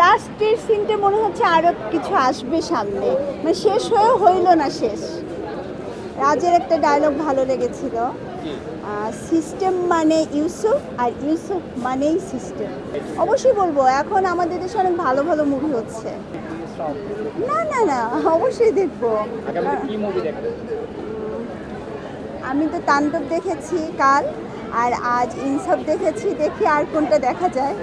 লাস্টের সিনটা মনে হচ্ছে আরও কিছু আসবে সামনে। মানে শেষ হয়ে হইল না শেষ। রাজের একটা ডায়লগ ভালো লেগেছিল। সিস্টেম মানে ইউসুফ আর ইউসুফ মানেই সিস্টেম অবশ্যই বলব এখন আমাদের দেশে অনেক ভালো ভালো মুভি হচ্ছে। না না না অবশ্যই দেখব। আমি তো তাণ্ডব দেখেছি কাল। আর আজ ইনসব দেখেছি দেখি আর কোনটা দেখা যায়।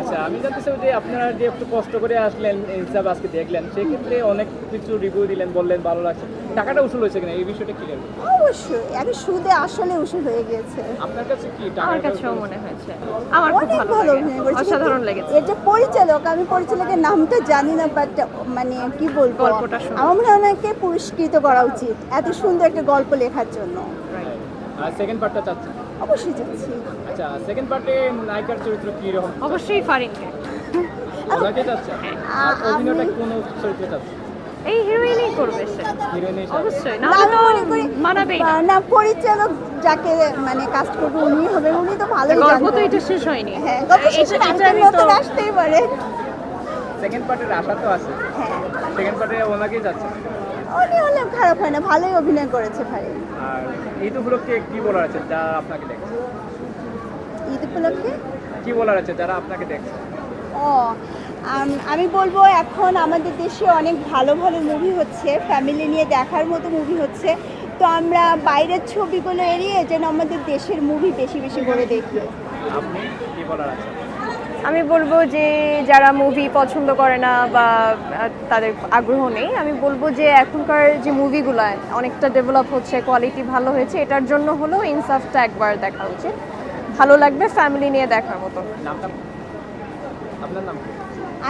আচ্ছা আমি জানতে চাই যে আপনারা যে একটু কষ্ট করে আসলেন হিসাব আজকে দেখলেন সেক্ষেত্রে অনেক কিছু রিভিউ দিলেন বললেন ভালো লাগছে। টাকাটা উসুল হয়েছে কিনা? এই বিষয়টা ক্লিয়ার অবশ্যই আমি সুদে আসলে উসুল হয়ে গিয়েছে। আপনার কাছে কি আমার টাকাটা কাছেও মনে হয়েছে। আমার খুব ভালো ভালো লাগে অসাধারণ লেগেছে। এটা পরিচালক আমি পরিচালকের নামটা জানি না বাট মানে কি বলব? গল্পটা। আমার মনে হয় ওনাকে পুরস্কৃত করা উচিত এত সুন্দর একটা গল্প লেখার জন্য। আর সেকেন্ড পার্টটা চাচ্ছেন অবশ্যই যাচ্ছি। আচ্ছা সেকেন্ড পার্টে নায়িকার চরিত্র কি রকম অবশ্যই ফারিনকে ওনাকে চাচ্ছেন? আর অভিনয়টা কোন চরিত্রে চাচ্ছেন? এই হিরোইনই করবে সে। অবশ্যই না, তো মনে মানাবেই না। পরিচালক যাকে মানে কাস্ট করবে উনি হবে উনি তো ভালোই গল্প তো এটা শেষ হয়নি। হ্যাঁ গল্প শেষে তো- আসতেই পারে। সেকেন্ড পার্টের আশা তো আছে। হ্যাঁ। সেকেন্ড পার্টে ওনাকেই যাচ্ছেন উনি হলে খারাপ হয় না ভালোই অভিনয় করেছে ভাই। আর ঈদ উপলক্ষে কি বলার আছে যারা আপনাকে দেখছে? ঈদ উপলক্ষে? কি বলার আছে যারা আপনাকে দেখছে? ও আমি বলব এখন আমাদের দেশে অনেক ভালো ভালো মুভি হচ্ছে ফ্যামিলি নিয়ে দেখার মতো মুভি হচ্ছে। তো আমরা বাইরের ছবিগুলো এড়িয়ে যেন আমাদের দেশের মুভি বেশি বেশি করে দেখি। আপনি কি বলার আছে? আমি বলব যে যারা মুভি পছন্দ করে না বা তাদের আগ্রহ নেই আমি বলব যে এখনকার যে মুভিগুলো অনেকটা ডেভেলপ হচ্ছে কোয়ালিটি ভালো হয়েছে এটার জন্য হলেও ইনসাফটা একবার দেখা উচিত। ভালো লাগবে ফ্যামিলি নিয়ে দেখার মতো। নামটা? আপনার নাম কি?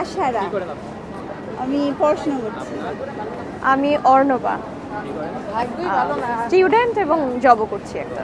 আশারা। কি করেন আপনি? আমি পড়াশোনা করছি। আমি অর্ণবা। স্টুডেন্ট এবং জবও করছি একটা।